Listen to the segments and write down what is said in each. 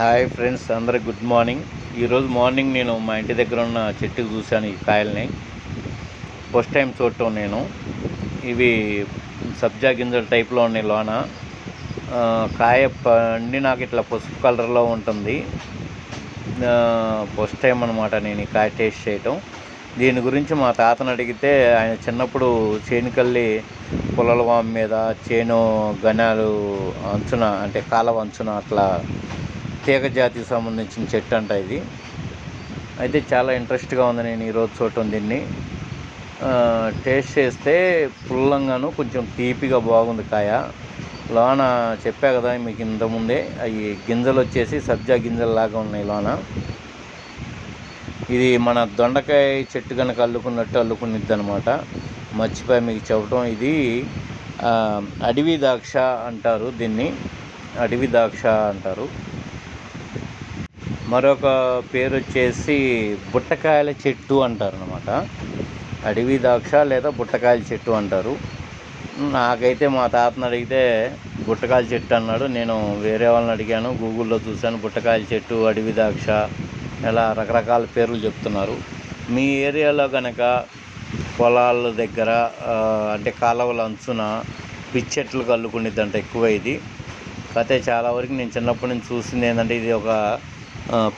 Hi friends అందరికి good morning. ఈరోజు morning నేను మా ఇంటి దగ్గర ఉన్న చెట్టుకు చూశాను ఈ కాయల్ని. ఫస్ట్ టైం చూడటం నేను. ఇవి సబ్జా గింజల టైప్లో ఉన్నాయి లోన. కాయ పండి నాకు ఇట్లా పసుపు కలర్లో ఉంటుంది. ఫస్ట్ టైం అనమాట నేను ఈ కాయ టేస్ట్ చేయటం. దీని గురించి మా తాతను అడిగితే ఆయన చిన్నప్పుడు చేనుకల్లి పొలాల వామి మీద చేను గనాలు అంచున అంటే కాలవ అంచున అట్లా తీగ జాతికి సంబంధించిన చెట్టు అంట ఇది. అయితే చాలా ఇంట్రెస్ట్గా ఉంది నేను ఈరోజు చూడటం దీన్ని. టేస్ట్ చేస్తే పుల్లంగాను కొంచెం తీపిగా బాగుంది కాయ. లోన చెప్పా కదా మీకు ఇంతకుముందే అవి గింజలు వచ్చేసి సబ్జా గింజల్లాగా ఉన్నాయి లోన. ఇది మన దొండకాయ చెట్టు కనుక అల్లుకున్నట్టు అల్లుకునిద్ది అనమాట మర్చిపోయి మీకు చెప్పడం ఇది అడవి ద్రాక్ష అంటారు దీన్ని. అడవి ద్రాక్ష అంటారు. మరొక పేరు వచ్చేసి బుట్టకాయల చెట్టు అంటారు అనమాట అడవి ద్రాక్ష లేదా బుట్టకాయల చెట్టు అంటారు. నాకైతే మా తాతను అడిగితే బుట్టకాయల చెట్టు అన్నాడు. నేను వేరే వాళ్ళని అడిగాను. గూగుల్లో చూశాను బుట్టకాయల చెట్టు అడవి ద్రాక్ష ఇలా రకరకాల పేర్లు చెప్తున్నారు. మీ ఏరియాలో కనుక పొలాల దగ్గర అంటే కాలువల అంచున పిచ్చెట్లు కల్లుకునిద్దంట ఎక్కువ ఇది. కాకపోతే చాలా వరకు నేను చిన్నప్పటి నుంచి చూసింది ఏంటంటే ఇది ఒక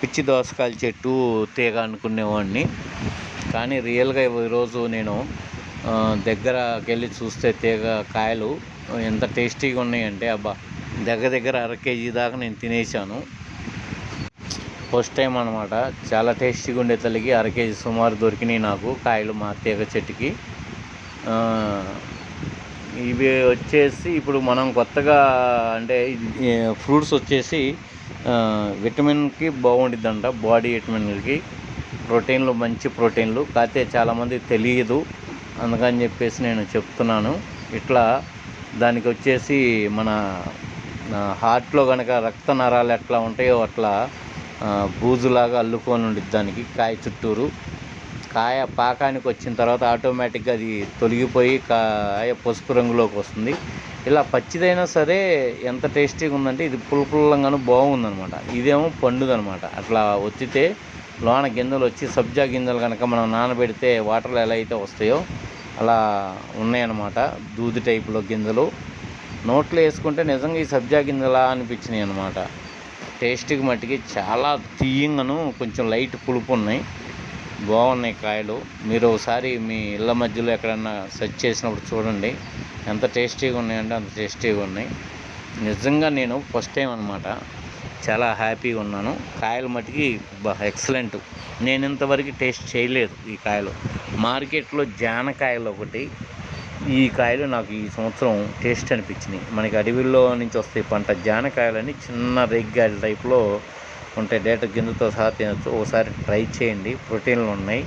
పిచ్చి దోసకాయల చెట్టు తీగ అనుకునేవాడిని. కానీ రియల్గా ఈరోజు నేను దగ్గరకెళ్ళి దగ్గరకి వెళ్ళి చూస్తే తీగ కాయలు ఎంత టేస్టీగా ఉన్నాయంటే అబ్బా దగ్గర దగ్గర అర కేజీ దాకా నేను తినేసాను ఫస్ట్ టైం అనమాట చాలా టేస్టీగా ఉండే తల్లికి అర కేజీ సుమారు దొరికినాయి నాకు కాయలు మా తీగ చెట్టుకి. ఇవి వచ్చేసి ఇప్పుడు మనం కొత్తగా అంటే ఫ్రూట్స్ వచ్చేసి విటమిన్కి బాగుండిద్దంట బాడీ విటమిన్కి ప్రోటీన్లు మంచి ప్రోటీన్లు. కాకపోతే చాలామంది తెలియదు. అందుకని చెప్పేసి నేను చెప్తున్నాను. ఇట్లా దానికి వచ్చేసి మన హార్ట్లో కనుక రక్త నరాలు ఎట్లా ఉంటాయో అట్లా బూజులాగా అల్లుకొని ఉండిద్ది దానికి కాయ చుట్టూరు. కాయ పాకానికి వచ్చిన తర్వాత ఆటోమేటిక్గా అది తొలగిపోయి కాయ పసుపు రంగులోకి వస్తుంది. ఇలా పచ్చిదైనా సరే ఎంత టేస్టీగా ఉందంటే ఇది పులుపుల్లంగాను బాగుందనమాట ఇదేమో పండుదనమాట అట్లా వచ్చితే లోన గింజలు వచ్చి సబ్జా గింజలు కనుక మనం నానబెడితే వాటర్లో ఎలా అయితే వస్తాయో అలా ఉన్నాయన్నమాట. దూది టైపులో గింజలు. నోట్లో వేసుకుంటే నిజంగా ఈ సబ్జా గింజలా అనిపించినాయి అనమాట టేస్ట్కి మట్టికి చాలా తీయంగాను కొంచెం లైట్ పులుపు ఉన్నాయి. బాగున్నాయి కాయలు. మీరు ఒకసారి మీ ఇళ్ళ మధ్యలో ఎక్కడన్నా సెర్చ్ చేసినప్పుడు చూడండి. ఎంత టేస్టీగా ఉన్నాయంటే అంత టేస్టీగా ఉన్నాయి. నిజంగా నేను ఫస్ట్ టైం అనమాట చాలా హ్యాపీగా ఉన్నాను. కాయలు మటుకి ఎక్సలెంట్. నేను ఇంతవరకు టేస్ట్ చేయలేదు ఈ కాయలు. మార్కెట్లో జానకాయలు ఒకటి. ఈ కాయలు నాకు ఈ సంవత్సరం టేస్ట్ అనిపించినాయి. మనకి అడవిలో నుంచి వస్తాయి పంట జానకాయలని చిన్న రేగ్గాయల టైప్లో ఉంటాయి డేట గింజతో సహా తినచ్చు. ఒకసారి ట్రై చేయండి. ప్రోటీన్లు ఉన్నాయి.